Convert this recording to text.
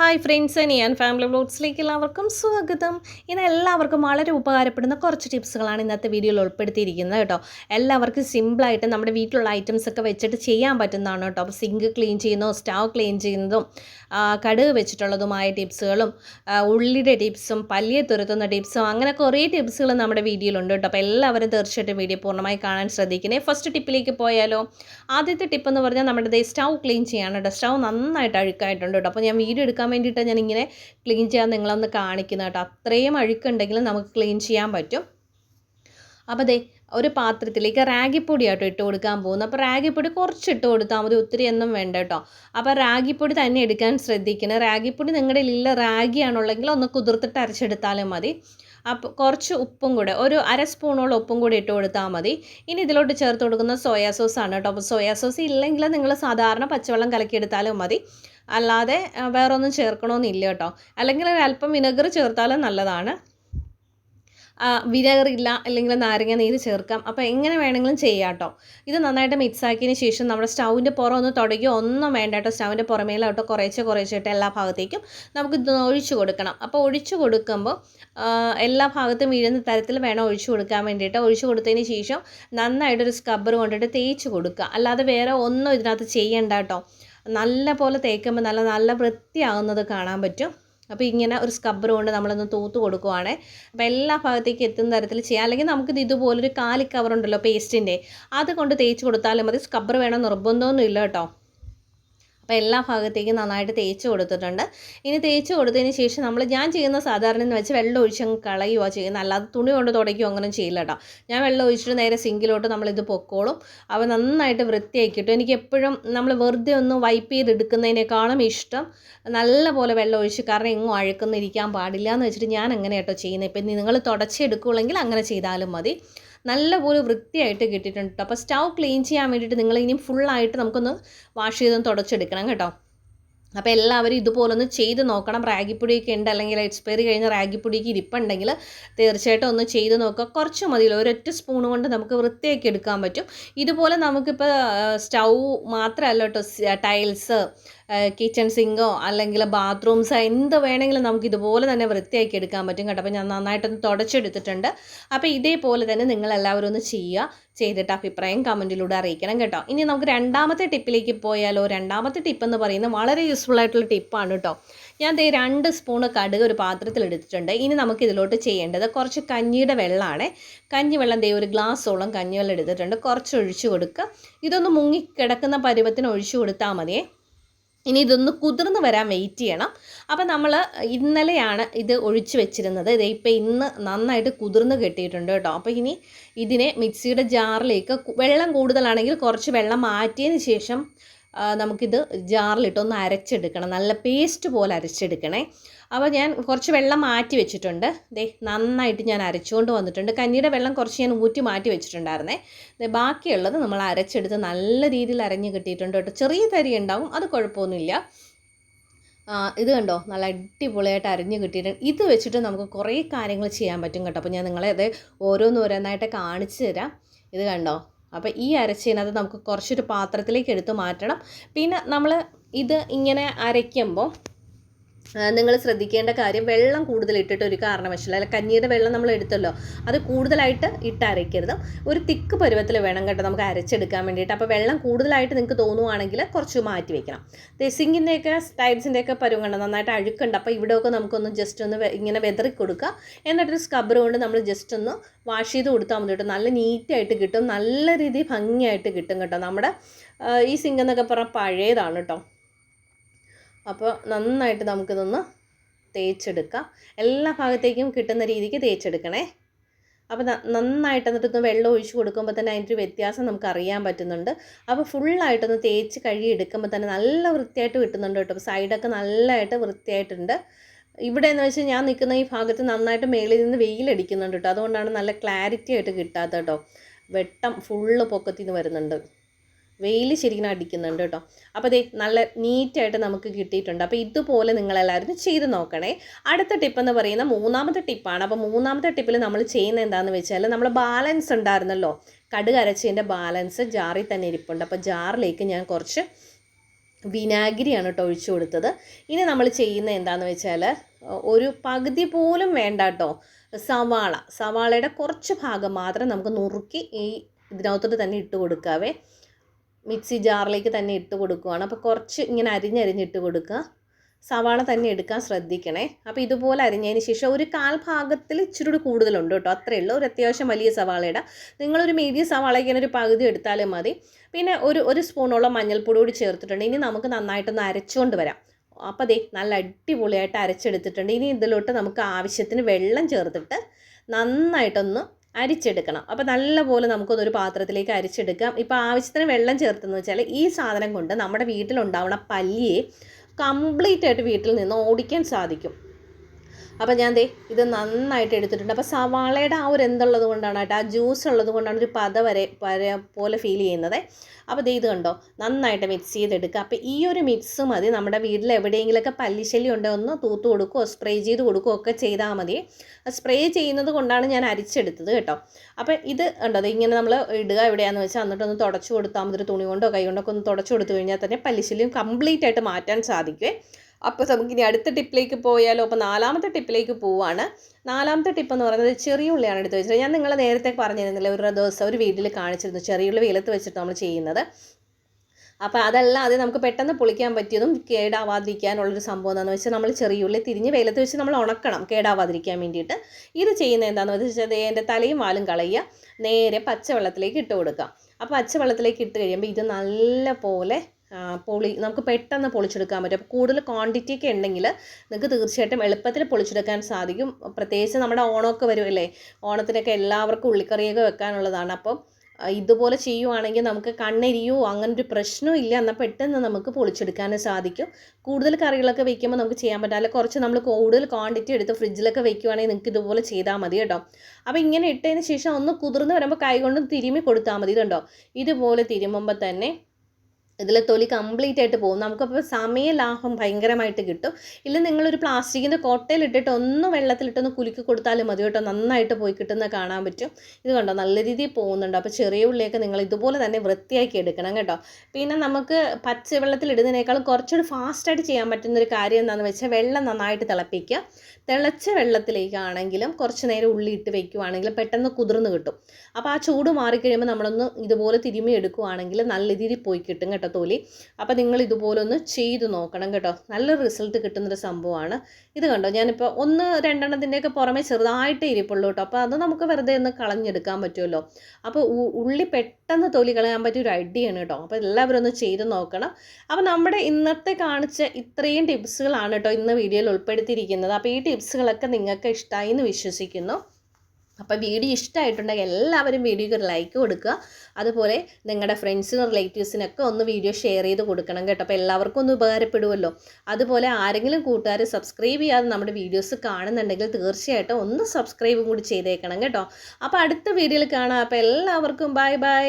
Hi friends ഞാൻ family ബ്ലോഗ്സിലേക്ക് എല്ലാവർക്കും സ്വാഗതം. ഇന്ന് എല്ലാവർക്കും വളരെ ഉപകാരപ്പെടുന്ന കുറച്ച് ടിപ്സുകളാണ് ഇന്നത്തെ വീഡിയോയിൽ ഉൾപ്പെടുത്തിയിരിക്കുന്നത് കേട്ടോ. എല്ലാവർക്കും സിമ്പിളായിട്ട് നമ്മുടെ വീട്ടിലുള്ള ഐറ്റംസ് ഒക്കെ വെച്ചിട്ട് ചെയ്യാൻ പറ്റുന്നതാണ് കേട്ടോ. അപ്പോൾ സിങ്ക് ക്ലീൻ ചെയ്യുന്നതും സ്റ്റവ് ക്ലീൻ ചെയ്യുന്നതും കടുക് വെച്ചിട്ടുള്ളതുമായ ടിപ്സുകളും ഉള്ളിയുടെ ടിപ്സും പല്ലിയെ തുരത്തുന്ന ടിപ്സും അങ്ങനെ കുറേ ടിപ്സുകൾ നമ്മുടെ വീഡിയോയിലുണ്ട് കേട്ടോ. അപ്പോൾ എല്ലാവരും തീർച്ചയായിട്ടും വീഡിയോ പൂർണമായി കാണാൻ ശ്രദ്ധിക്കണേ. ഫസ്റ്റ് ടിപ്പിലേക്ക് പോയാലോ. ആദ്യത്തെ ടിപ്പ് എന്ന് പറഞ്ഞാൽ നമ്മുടെ ദേ സ്റ്റവ് ക്ലീൻ ചെയ്യാണ് സ്റ്റവ് നന്നായിട്ട് അഴുക്കായിട്ടുണ്ട് കേട്ടോ. അപ്പോൾ ഞാൻ വീഡിയോ എടുക്കാൻ വേണ്ടിയിട്ട് ഞാൻ ഇങ്ങനെ ക്ലീൻ ചെയ്യാൻ നിങ്ങളൊന്ന് കാണിക്കുന്നത് കേട്ടോ. അത്രയും അഴുക്കുണ്ടെങ്കിൽ നമുക്ക് ക്ലീൻ ചെയ്യാൻ പറ്റും. അപ്പോൾ അതെ ഒരു പാത്രത്തിലേക്ക് റാഗിപ്പൊടി ആട്ടോ ഇട്ട് കൊടുക്കാൻ പോകുന്നു അപ്പോൾ റാഗിപ്പൊടി കുറച്ച് ഇട്ട് കൊടുത്താൽ മതി ഒത്തിരി ഒന്നും വേണ്ട കേട്ടോ. അപ്പോൾ റാഗിപ്പൊടി തന്നെ എടുക്കാൻ ശ്രദ്ധിക്കണം. റാഗിപ്പൊടി നിങ്ങളുടെ ഇല്ല റാഗിയാണുള്ളെങ്കിൽ ഒന്ന് കുതിർത്തിട്ട് അരച്ചെടുത്താലും മതി. അപ്പോൾ കുറച്ച് ഉപ്പും കൂടെ ഒരു അര സ്പൂണോളം ഉപ്പും കൂടി ഇട്ട് കൊടുത്താൽ മതി. ഇനി ഇതിലോട്ട് ചേർത്ത് കൊടുക്കുന്ന സോയാ സോസ് ആണ് കേട്ടോ. അപ്പോൾ സോയാ സോസ് ഇല്ലെങ്കിൽ നിങ്ങൾ സാധാരണ പച്ചവെള്ളം കലക്കിയെടുത്താലും മതി. അല്ലാതെ വേറെ വേറൊന്നും ചേർക്കണമെന്നില്ല കേട്ടോ. അല്ലെങ്കിൽ ഒരല്പം വിനെഗർ ചേർത്താലും നല്ലതാണ്. വിനെഗർ ഇല്ല അല്ലെങ്കിൽ നാരങ്ങ നീര് ചേർക്കാം. അപ്പോൾ എങ്ങനെ വേണമെങ്കിലും ചെയ്യാം കേട്ടോ ഇത് നന്നായിട്ട് മിക്സ് ആക്കിയതിന് ശേഷം നമ്മുടെ സ്റ്റൗവിന്റെ പുറം ഒന്ന് തുടങ്ങി ഒന്നും വേണ്ട കേട്ടോ സ്റ്റൗവിന്റെ പുറമേലോട്ട് കുറേശ്ശെ കുറേശ്ശെട്ട് എല്ലാ ഭാഗത്തേക്കും നമുക്ക് ഇത് ഒഴിച്ചു കൊടുക്കണം. അപ്പോൾ ഒഴിച്ചു കൊടുക്കുമ്പോൾ എല്ലാ ഭാഗത്തും വീഴുന്ന തരത്തിൽ വേണം ഒഴിച്ചു കൊടുക്കാൻ വേണ്ടിയിട്ട്. ഒഴിച്ചു കൊടുത്തതിന് ശേഷം നന്നായിട്ടൊരു സ്ക്രബ്ബർ കൊണ്ടിട്ട് തേച്ച് കൊടുക്കുക. അല്ലാതെ വേറെ ഒന്നും ഇതിനകത്ത് ചെയ്യണ്ട കേട്ടോ നല്ല പോലെ തേക്കുമ്പോൾ നല്ല നല്ല വൃത്തിയാകുന്നത് കാണാൻ പറ്റും. അപ്പോൾ ഇങ്ങനെ ഒരു സ്ക്രബ്ബർ കൊണ്ട് നമ്മളൊന്ന് തൂത്ത് കൊടുക്കുവാണേ. അപ്പോൾ എല്ലാ ഭാഗത്തേക്ക് എത്തുന്ന തരത്തിൽ ചെയ്യാം. അല്ലെങ്കിൽ നമുക്കിത് ഇതുപോലൊരു കാലി കവർ ഉണ്ടല്ലോ പേസ്റ്റിന്റെ അതുകൊണ്ട് തേച്ച് കൊടുത്താലും മതി. സ്ക്രബ്ബർ വേണം നിർബന്ധമൊന്നും ഇല്ല കേട്ടോ. അപ്പോൾ എല്ലാ ഭാഗത്തേക്കും നന്നായിട്ട് തേച്ച് കൊടുത്തിട്ടുണ്ട്. ഇനി തേച്ച് കൊടുത്തതിന് ശേഷം നമ്മൾ ഞാൻ ചെയ്യുന്ന സാധാരണ എന്ന് വെച്ചാൽ വെള്ളം ഒഴിച്ചങ്ങ് കളയുക ചെയ്യുന്നത്. അല്ലാതെ തുണി കൊണ്ട് തുടയ്ക്കുകയോ അങ്ങനെ ചെയ്യില്ല കേട്ടോ ഞാൻ വെള്ളം ഒഴിച്ചിട്ട് നേരെ സിങ്കിലോട്ട് നമ്മളിത് പൊക്കോളും. അവ നന്നായിട്ട് വൃത്തിയാക്കി കിട്ടും എനിക്ക് എപ്പോഴും നമ്മൾ വെറുതെ ഒന്ന് വൈപ്പ് ചെയ്തെടുക്കുന്നതിനേക്കാളും ഇഷ്ടം നല്ലപോലെ വെള്ളം ഒഴിച്ച് കാരണം എങ്ങും അഴുക്കൊന്നും ഇരിക്കാൻ പാടില്ല എന്ന് വെച്ചിട്ട് ഞാൻ അങ്ങനെ കേട്ടോ ചെയ്യുന്നത് ഇപ്പം നിങ്ങൾ തുടച്ചെടുക്കുകയാണെങ്കിൽ അങ്ങനെ ചെയ്താലും മതി. നല്ലപോലെ വൃത്തിയായിട്ട് കിട്ടിയിട്ടുണ്ട് കേട്ടോ അപ്പോൾ സ്റ്റൗ ക്ലീൻ ചെയ്യാൻ വേണ്ടിയിട്ട് നിങ്ങൾ ഇനിയും ഫുള്ളായിട്ട് നമുക്കൊന്ന് വാഷ് ചെയ്തൊന്ന് തുടച്ചെടുക്കണം കേട്ടോ. അപ്പോൾ എല്ലാവരും ഇതുപോലൊന്ന് ചെയ്ത് നോക്കണം. റാഗിപ്പൊടിയൊക്കെ ഉണ്ട്. അല്ലെങ്കിൽ എക്സ്പയറി കഴിഞ്ഞ റാഗിപ്പൊടിക്ക് ഇരിപ്പുണ്ടെങ്കിൽ തീർച്ചയായിട്ടും ഒന്ന് ചെയ്ത് നോക്കുക. കുറച്ച് മതിയല്ലോ. ഒരൊറ്റ സ്പൂൺ കൊണ്ട് നമുക്ക് വൃത്തിയാക്കി എടുക്കാൻ പറ്റും. ഇതുപോലെ നമുക്കിപ്പോൾ സ്റ്റൗ മാത്രമല്ല കേട്ടോ. ടൈൽസ് കിച്ചൺ സിങ്കോ അല്ലെങ്കിൽ ബാത്റൂംസ് എന്ത് വേണമെങ്കിലും നമുക്ക് ഇതുപോലെ തന്നെ വൃത്തിയാക്കി എടുക്കാൻ പറ്റും കേട്ടോ. അപ്പോൾ ഞാൻ നന്നായിട്ടൊന്ന് തുടച്ചെടുത്തിട്ടുണ്ട്. അപ്പോൾ ഇതേപോലെ തന്നെ നിങ്ങൾ എല്ലാവരും ഒന്ന് ചെയ്യുക. ചെയ്തിട്ട് അഭിപ്രായം കമന്റിലൂടെ അറിയിക്കണം കേട്ടോ. ഇനി നമുക്ക് രണ്ടാമത്തെ ടിപ്പിലേക്ക് പോയാലോ? രണ്ടാമത്തെ ടിപ്പ് എന്ന് പറയുന്നത് വളരെ യൂസ്ഫുൾ ആയിട്ടുള്ള ടിപ്പാണ് കേട്ടോ ഞാൻ ദേ രണ്ട് സ്പൂണ് കടുക് ഒരു പാത്രത്തിൽ എടുത്തിട്ടുണ്ട്. ഇനി നമുക്ക് ഇതിലോട്ട് ചെയ്യേണ്ടത് കുറച്ച് കഞ്ഞിയുടെ വെള്ളമാണ് കഞ്ഞിവെള്ളം ദേ ഒരു ഗ്ലാസ്സോളം കഞ്ഞി വെള്ളം എടുത്തിട്ടുണ്ട്. കുറച്ച് ഒഴിച്ചു കൊടുക്കുക. ഇതൊന്ന് മുങ്ങിക്കിടക്കുന്ന പരുവത്തിന് ഒഴിച്ചു കൊടുത്താൽ മതിയേ. ഇനി ഇതൊന്ന് കുതിർന്ന് വരാൻ വെയിറ്റ് ചെയ്യണം. അപ്പം നമ്മൾ ഇന്നലെയാണ് ഇത് ഒഴിച്ചു വെച്ചിരുന്നത്. ഇത് ഇപ്പം ഇന്ന് നന്നായിട്ട് കുതിർന്ന് കെട്ടിയിട്ടുണ്ട് കേട്ടോ അപ്പോൾ ഇനി ഇതിനെ മിക്സിയുടെ ജാറിലേക്ക് വെള്ളം കൂടുതലാണെങ്കിൽ കുറച്ച് വെള്ളം മാറ്റിയതിന് ശേഷം നമുക്കിത് ജാറിലിട്ടൊന്ന് അരച്ചെടുക്കണം. നല്ല പേസ്റ്റ് പോലെ അരച്ചെടുക്കണേ. അപ്പോൾ ഞാൻ കുറച്ച് വെള്ളം മാറ്റി വെച്ചിട്ടുണ്ട്. ദേ നന്നായിട്ട് ഞാൻ അരച്ചുകൊണ്ട് വന്നിട്ടുണ്ട്. കഞ്ഞിയുടെ വെള്ളം കുറച്ച് ഞാൻ ഊറ്റി മാറ്റി വെച്ചിട്ടുണ്ടായിരുന്നേ. ദേ ബാക്കിയുള്ളത് നമ്മൾ അരച്ചെടുത്ത് നല്ല രീതിയിൽ അരഞ്ഞ് കിട്ടിയിട്ടുണ്ട് കേട്ടോ. ചെറിയ തരി ഉണ്ടാവും അത് കുഴപ്പമൊന്നുമില്ല. ഇത് കണ്ടോ? നല്ല അടിപൊളിയായിട്ട് അരിഞ്ഞ് കിട്ടിയിട്ടുണ്ട്. ഇത് വെച്ചിട്ട് നമുക്ക് കുറേ കാര്യങ്ങൾ ചെയ്യാൻ പറ്റും കേട്ടോ. അപ്പോൾ ഞാൻ നിങ്ങളെ അത് ഓരോന്നോരോന്നായിട്ട് കാണിച്ചു തരാം. ഇത് കണ്ടോ? അപ്പോൾ ഈ അരച്ചതിനകത്ത് നമുക്ക് കുറച്ചൊരു പാത്രത്തിലേക്ക് എടുത്ത് മാറ്റണം. പിന്നെ നമ്മൾ ഇത് ഇങ്ങനെ അരയ്ക്കുമ്പോൾ നിങ്ങൾ ശ്രദ്ധിക്കേണ്ട കാര്യം വെള്ളം കൂടുതൽ ഇട്ടിട്ട് ഒരു കാരണവശാലും അല്ല കഞ്ഞിയുടെ വെള്ളം നമ്മൾ എടുത്തല്ലോ അത് കൂടുതലായിട്ട് ഇട്ട് അരയ്ക്കരുത്. ഒരു തിക്ക് പരുവത്തിൽ വേണം കേട്ടോ നമുക്ക് അരച്ചെടുക്കാൻ വേണ്ടിയിട്ട്. അപ്പോൾ വെള്ളം കൂടുതലായിട്ട് നിങ്ങൾക്ക് തോന്നുവാണെങ്കിൽ കുറച്ച് മാറ്റി വെക്കണം. സിങ്കിന്റെയൊക്കെ ടൈൽസിന്റെയൊക്കെ പരുവം കണ്ടോ? നന്നായിട്ട് അഴുക്കുണ്ട്. അപ്പോൾ ഇവിടെയൊക്കെ നമുക്കൊന്ന് ജസ്റ്റ് ഒന്ന് ഇങ്ങനെ വെതറി കൊടുക്കുക. എന്നിട്ടൊരു സ്ക്രബ്ബർ കൊണ്ട് നമ്മൾ ജസ്റ്റ് ഒന്ന് വാഷ് ചെയ്ത് കൊടുത്താൽ മതി കേട്ടോ. നല്ല നീറ്റായിട്ട് കിട്ടും. നല്ല രീതിയിൽ ഭംഗിയായിട്ട് കിട്ടും കേട്ടോ. നമ്മുടെ ഈ സിങ്ക് എന്നൊക്കെ പറഞ്ഞാൽ പഴയതാണ് കേട്ടോ. അപ്പോൾ നന്നായിട്ട് നമുക്കിതൊന്ന് തേച്ചെടുക്കാം. എല്ലാ ഭാഗത്തേക്കും കിട്ടുന്ന രീതിക്ക് തേച്ചെടുക്കണേ. അപ്പോൾ നന്നായിട്ട് എന്നിട്ടൊന്ന് വെള്ളം ഒഴിച്ച് കൊടുക്കുമ്പോൾ തന്നെ അതിന്റെ ഒരു വ്യത്യാസം നമുക്ക് അറിയാൻ പറ്റുന്നുണ്ട്. അപ്പോൾ ഫുള്ളായിട്ടൊന്ന് തേച്ച് കഴുകി എടുക്കുമ്പോൾ തന്നെ നല്ല വൃത്തിയായിട്ട് കിട്ടുന്നുണ്ട് കേട്ടോ. അപ്പോൾ സൈഡൊക്കെ നല്ലതായിട്ട് വൃത്തിയായിട്ടുണ്ട്. ഇവിടെ എന്ന് വെച്ചാൽ ഞാൻ നിൽക്കുന്ന ഈ ഭാഗത്ത് നന്നായിട്ട് മേളിൽ നിന്ന് വെയിലടിക്കുന്നുണ്ട് കേട്ടോ. അതുകൊണ്ടാണ് നല്ല ക്ലാരിറ്റി ആയിട്ട് കിട്ടാത്തട്ടോ കേട്ടോ. വെട്ടം ഫുള്ള് പൊക്കത്തിൽ നിന്ന് വരുന്നുണ്ട്. വെയിൽ ശരിക്കും അടിക്കുന്നുണ്ട് കേട്ടോ. അപ്പോൾ ദേ നല്ല നീറ്റായിട്ട് നമുക്ക് കിട്ടിയിട്ടുണ്ട്. അപ്പോൾ ഇതുപോലെ നിങ്ങളെല്ലാവരും ചെയ്ത് നോക്കണേ. അടുത്ത ടിപ്പ് എന്ന് പറയുന്ന മൂന്നാമത്തെ ടിപ്പാണ് അപ്പോൾ മൂന്നാമത്തെ ടിപ്പിൽ നമ്മൾ ചെയ്യുന്നത് എന്താണെന്ന് വെച്ചാൽ നമ്മൾ ബാലൻസ് ഉണ്ടായിരുന്നല്ലോ. കടുക് അരച്ചതിന്റെ ബാലൻസ് ജാറിൽ തന്നെ ഇരിപ്പുണ്ട്. അപ്പോൾ ജാറിലേക്ക് ഞാൻ കുറച്ച് വിനാഗിരിയാണ് കേട്ടോ ഒഴിച്ചു കൊടുത്തത്. ഇനി നമ്മൾ ചെയ്യുന്ന എന്താണെന്ന് വെച്ചാൽ ഒരു പകുതി പോലും വേണ്ട കേട്ടോ. സവാള. സവാളയുടെ കുറച്ച് ഭാഗം മാത്രം നമുക്ക് നുറുക്കി ഈ ഇതിനകത്തോട്ട് തന്നെ ഇട്ട് കൊടുക്കാവേ. മിക്സി ജാറിലേക്ക് തന്നെ ഇട്ട് കൊടുക്കുവാണ്. അപ്പോൾ കുറച്ച് ഇങ്ങനെ അരിഞ്ഞരിഞ്ഞിട്ട് കൊടുക്കുക. സവാള തന്നെ എടുക്കാൻ ശ്രദ്ധിക്കണേ. അപ്പോൾ ഇതുപോലെ അരിഞ്ഞതിന് ശേഷം ഒരു കാൽ ഭാഗത്തിൽ ഇച്ചിരി കൂടി കൂടുതലുണ്ട് കേട്ടോ. അത്രയേ ഉള്ളൂ. ഒരു അത്യാവശ്യം വലിയ സവാളയുടെ. നിങ്ങളൊരു മീഡിയം സവാളയ്ക്ക് ഇങ്ങനെ ഒരു പകുതി എടുത്താലും മതി. പിന്നെ ഒരു ഒരു സ്പൂണോളം മഞ്ഞൾപ്പൊടി കൂടി ചേർത്തിട്ടുണ്ട്. ഇനി നമുക്ക് നന്നായിട്ടൊന്ന് അരച്ചുകൊണ്ട് വരാം. അപ്പോൾ ദേ നല്ല അടിപൊളിയായിട്ട് അരച്ചെടുത്തിട്ടുണ്ട്. ഇനി ഇതിലോട്ട് നമുക്ക് ആവശ്യത്തിന് വെള്ളം ചേർത്തിട്ട് നന്നായിട്ടൊന്ന് അരിച്ചെടുക്കണം. അപ്പോൾ നല്ലപോലെ നമുക്കതൊരു പാത്രത്തിലേക്ക് അരിച്ചെടുക്കാം. ഇപ്പോൾ ആവശ്യത്തിന് വെള്ളം ചേർത്തെന്ന് വെച്ചാൽ ഈ സാധനം കൊണ്ട് നമ്മുടെ വീട്ടിലുണ്ടാവുന്ന പല്ലിയെ കംപ്ലീറ്റ് ആയിട്ട് വീട്ടിൽ നിന്ന് ഓടിക്കാൻ സാധിക്കും. അപ്പോൾ ഞാൻ ദേ ഇത് നന്നായിട്ട് എടുത്തിട്ടുണ്ട്. അപ്പോൾ സവാളയുടെ ആ ഒരു എന്തുള്ളത് കൊണ്ടാണ് കേട്ടോ ആ ജ്യൂസ് ഉള്ളത് കൊണ്ടാണ് ഒരു പത വരെ പോലെ ഫീൽ ചെയ്യുന്നത്. അപ്പോൾ ദേ ഇത് കണ്ടോ നന്നായിട്ട് മിക്സ് ചെയ്തെടുക്കുക. അപ്പോൾ ഈ ഒരു മിക്സ് മതി. നമ്മുടെ വീട്ടിൽ എവിടെയെങ്കിലുമൊക്കെ പല്ലിശല്യം ഉണ്ടോ ഒന്ന് തൂത്ത് കൊടുക്കുകയോ സ്പ്രേ ചെയ്ത് കൊടുക്കുകയോ ഒക്കെ ചെയ്താൽ മതി. സ്പ്രേ ചെയ്യുന്നത് കൊണ്ടാണ് ഞാൻ അരിച്ചെടുത്തത് കേട്ടോ. അപ്പോൾ ഇത് ഉണ്ടോ അത് ഇങ്ങനെ നമ്മൾ ഇടുക എവിടെയാണെന്ന് വെച്ചാൽ എന്നിട്ടൊന്ന് തുടച്ചു കൊടുത്താൽ മതി. ഒരു തുണി കൊണ്ടോ കൈ കൊണ്ടോ ഒക്കെ ഒന്ന് തുടച്ചു കൊടുത്തു കഴിഞ്ഞാൽ തന്നെ പല്ലിശല്യം കംപ്ലീറ്റ് ആയിട്ട് മാറ്റാൻ സാധിക്കുമേ അപ്പോൾ നമുക്കിനി അടുത്ത ടിപ്പിലേക്ക് പോയാലോ? അപ്പോൾ നാലാമത്തെ ടിപ്പിലേക്ക് പോവാണ്. നാലാമത്തെ ടിപ്പ് എന്ന് പറയുന്നത് ചെറിയ ഉള്ളിയാണ് എടുത്ത് വെച്ചത് ഞാൻ നിങ്ങളെ നേരത്തെ പറഞ്ഞിരുന്നില്ല ഒരു ദിവസം ഒരു വീട്ടിൽ കാണിച്ചിരുന്നു ചെറിയ ഉള്ളി വെയിലത്ത് വെച്ചിട്ട് നമ്മൾ ചെയ്യുന്നത്. അപ്പോൾ അതല്ലാതെ നമുക്ക് പെട്ടെന്ന് പൊളിക്കാൻ പറ്റിയതും കേടാവാതിരിക്കാനുള്ളൊരു സംഭവം എന്താണെന്ന് വെച്ചാൽ നമ്മൾ ചെറിയ ഉള്ളി തിരിഞ്ഞ് വെയിലത്ത് വെച്ച് നമ്മൾ ഉണക്കണം കേടാവാതിരിക്കാൻ വേണ്ടിയിട്ട്. ഇത് ചെയ്യുന്നത് എന്താണെന്ന് വെച്ചാൽ എന്റെ തലയും വാലും കളയുക നേരെ പച്ചവെള്ളത്തിലേക്ക് ഇട്ട് കൊടുക്കുക. അപ്പോൾ പച്ചവെള്ളത്തിലേക്ക് ഇട്ട് കഴിയുമ്പോൾ ഇത് നല്ല പോലെ പൊളി നമുക്ക് പെട്ടെന്ന് പൊളിച്ചെടുക്കാൻ പറ്റും. അപ്പോൾ കൂടുതൽ ക്വാണ്ടിറ്റി ഒക്കെ ഉണ്ടെങ്കിൽ നിങ്ങൾക്ക് തീർച്ചയായിട്ടും എളുപ്പത്തിൽ പൊളിച്ചെടുക്കാൻ സാധിക്കും. പ്രത്യേകിച്ച് നമ്മുടെ ഓണമൊക്കെ വരുമല്ലേ ഓണത്തിനൊക്കെ എല്ലാവർക്കും ഉള്ളിക്കറിയൊക്കെ വെക്കാനുള്ളതാണ്. അപ്പം ഇതുപോലെ ചെയ്യുവാണെങ്കിൽ നമുക്ക് കണ്ണെരിയോ അങ്ങനെ ഒരു പ്രശ്നവും ഇല്ല. എന്നാൽ പെട്ടെന്ന് നമുക്ക് പൊളിച്ചെടുക്കാനും സാധിക്കും. കൂടുതൽ കറികളൊക്കെ വെക്കുമ്പോൾ നമുക്ക് ചെയ്യാൻ പറ്റില്ല അല്ലെങ്കിൽ കുറച്ച് നമ്മൾ കൂടുതൽ ക്വാണ്ടിറ്റി എടുത്ത് ഫ്രിഡ്ജിലൊക്കെ വെക്കുവാണെങ്കിൽ നിങ്ങൾക്ക് ഇതുപോലെ ചെയ്താൽ മതി കേട്ടോ. അപ്പോൾ ഇങ്ങനെ ഇട്ടതിന് ശേഷം ഒന്ന് കുതിർന്ന് വരുമ്പോൾ കൈകൊണ്ട് തിരുമ്മി കൊടുത്താൽ മതി. ഇതുണ്ടോ? ഇതുപോലെ തിരുമ്മുമ്പോൾ തന്നെ ഇതിൽ തൊലി കംപ്ലീറ്റ് ആയിട്ട് പോകും. നമുക്കപ്പോൾ സമയ ലാഭം ഭയങ്കരമായിട്ട് കിട്ടും. ഇല്ല നിങ്ങളൊരു പ്ലാസ്റ്റിക്കിന്റെ കൊട്ടയിലിട്ടിട്ട് ഒന്ന് വെള്ളത്തിലിട്ടൊന്ന് കുലുക്കി കൊടുത്താലും മതി കേട്ടോ. നന്നായിട്ട് പോയി കിട്ടുന്ന കാണാൻ പറ്റും. ഇത് കണ്ടോ? നല്ല രീതിയിൽ പോകുന്നുണ്ട്. അപ്പോൾ ചെറിയ ഉള്ളിയൊക്കെ നിങ്ങൾ ഇതുപോലെ തന്നെ വൃത്തിയാക്കി എടുക്കണം കേട്ടോ. പിന്നെ നമുക്ക് പച്ച ഇടുന്നതിനേക്കാളും കുറച്ചുകൂടി ഫാസ്റ്റായിട്ട് ചെയ്യാൻ പറ്റുന്ന ഒരു കാര്യം എന്താണെന്ന് വെച്ചാൽ വെള്ളം നന്നായിട്ട് തിളപ്പിക്കുക. തിളച്ച വെള്ളത്തിലേക്കാണെങ്കിലും കുറച്ച് നേരം ഉള്ളി ഇട്ട് വെക്കുവാണെങ്കിലും പെട്ടെന്ന് കുതിർന്ന് കിട്ടും. അപ്പോൾ ആ ചൂട് മാറിക്കഴിയുമ്പോൾ നമ്മളൊന്ന് ഇതുപോലെ തിരുമ്മി എടുക്കുവാണെങ്കിൽ നല്ല രീതിയിൽ പോയി കിട്ടും കേട്ടോ. തൊലി. അപ്പോൾ നിങ്ങൾ ഇതുപോലൊന്ന് ചെയ്ത് നോക്കണം കേട്ടോ. നല്ല റിസൾട്ട് കിട്ടുന്നൊരു സംഭവമാണ്. ഇത് കണ്ടോ? ഞാനിപ്പോൾ ഒന്ന് രണ്ടെണ്ണത്തിന്റെയൊക്കെ പുറമേ ചെറുതായിട്ട് ഇരിപ്പുള്ളൂ കേട്ടോ. അപ്പോൾ അത് നമുക്ക് വെറുതെ ഒന്ന് കളഞ്ഞെടുക്കാൻ പറ്റുമല്ലോ. അപ്പോൾ ഉള്ളി പെട്ടെന്ന് തൊലി കളയാൻ പറ്റിയ ഒരു ഐഡിയ ആണ് കേട്ടോ. അപ്പോൾ എല്ലാവരും ഒന്ന് ചെയ്ത് നോക്കണം. അപ്പോൾ നമ്മുടെ ഇന്നത്തെ കാണിച്ച ഇത്രയും ടിപ്സുകളാണ് കേട്ടോ ഇന്ന് വീഡിയോയിൽ ഉൾപ്പെടുത്തിയിരിക്കുന്നത്. അപ്പോൾ ഈ ടിപ്സുകളൊക്കെ നിങ്ങൾക്ക് ഇഷ്ടമായി എന്ന് വിശ്വസിക്കുന്നു. അപ്പോൾ വീഡിയോ ഇഷ്ടമായിട്ടുണ്ടെങ്കിൽ എല്ലാവരും വീഡിയോക്ക് ഒരു ലൈക്ക് കൊടുക്കുക. അതുപോലെ നിങ്ങളുടെ ഫ്രണ്ട്സിനും റിലേറ്റീവ്സിനൊക്കെ ഒന്ന് വീഡിയോ ഷെയർ ചെയ്ത് കൊടുക്കണം കേട്ടോ. അപ്പോൾ എല്ലാവർക്കും ഒന്ന് ഉപകാരപ്പെടുമല്ലോ അതുപോലെ ആരെങ്കിലും കൂട്ടുകാർ സബ്സ്ക്രൈബ് ചെയ്യാതെ നമ്മുടെ വീഡിയോസ് കാണുന്നുണ്ടെങ്കിൽ തീർച്ചയായിട്ടും ഒന്ന് സബ്സ്ക്രൈബും കൂടി ചെയ്തേക്കണം കേട്ടോ. അപ്പോൾ അടുത്ത വീഡിയോയിൽ കാണാം. അപ്പോൾ എല്ലാവർക്കും ബൈ ബൈ